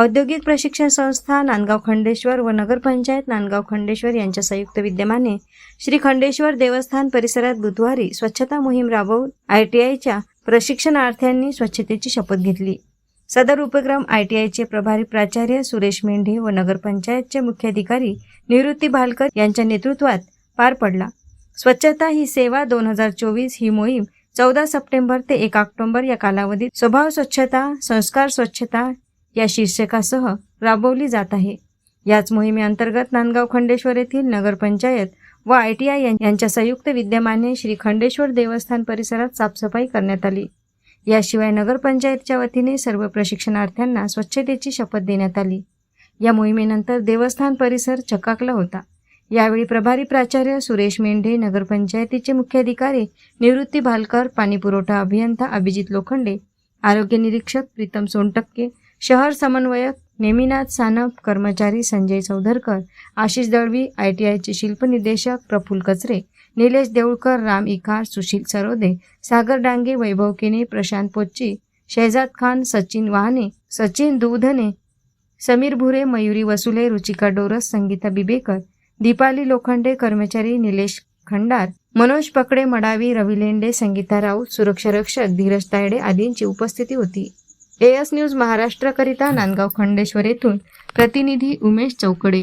औद्योगिक प्रशिक्षण संस्था नांदगाव खंडेश्वर व नगरपंचायत नांदगाव खंडेश्वर यांच्या संयुक्त विद्यमाने श्री खंडेश्वर देवस्थान परिसरात बुधवारी स्वच्छता मोहीम राबवून आय टी आयच्या प्रशिक्षणार्थ्यांनी स्वच्छतेची शपथ घेतली. सदर उपक्रम आय टी आयचे प्रभारी प्राचार्य सुरेश मेंढे व नगरपंचायतचे मुख्याधिकारी निवृत्ती भालकर यांच्या नेतृत्वात पार पडला. स्वच्छता ही सेवा दोन हजार चोवीस ही मोहीम चौदा सप्टेंबर ते एक ऑक्टोबर या कालावधीत स्वभाव स्वच्छता संस्कार स्वच्छता या शीर्षकासह राबवली जात आहे. याच मोहिमेअंतर्गत नांदगाव खंडेश्वर येथील नगरपंचायत व आय टी आय यांच्या संयुक्त विद्यमाने श्री खंडेश्वर देवस्थान परिसरात साफसफाई करण्यात आली. याशिवाय नगरपंचायतच्या वतीने सर्व प्रशिक्षणार्थ्यांना स्वच्छतेची शपथ देण्यात आली. या मोहिमेनंतर देवस्थान परिसर चकाकला होता. यावेळी प्रभारी प्राचार्य सुरेश मेंढे नगरपंचायतीचे मुख्याधिकारी निवृत्ती भालकर पाणीपुरवठा अभियंता अभिजित लोखंडे आरोग्य निरीक्षक प्रीतम सोनटक्के शहर समन्वयक नेमिनाथ सानप कर्मचारी संजय चौधरकर आशिष दळवी आय टी आयचे शिल्पनिर्देशक प्रफुल कचरे निलेश देऊळकर राम इखार सुशील सरोदे सागर डांगे वैभव केने प्रशांत पोच्ची शहजाद खान सचिन वाहने सचिन दुधने समीर भुरे मयुरी वसुले रुचिका डोरस संगीता बिबेकर दीपाली लोखंडे कर्मचारी निलेश खंडार मनोज पकडे मडावी रवी लेंडे संगीता राऊत सुरक्षा रक्षक धीरज तायडे आदींची उपस्थिती होती. एस न्यूज महाराष्ट्रकरिता नांदगाव खंडेश्वर येथून प्रतिनिधी उमेश चौकडे.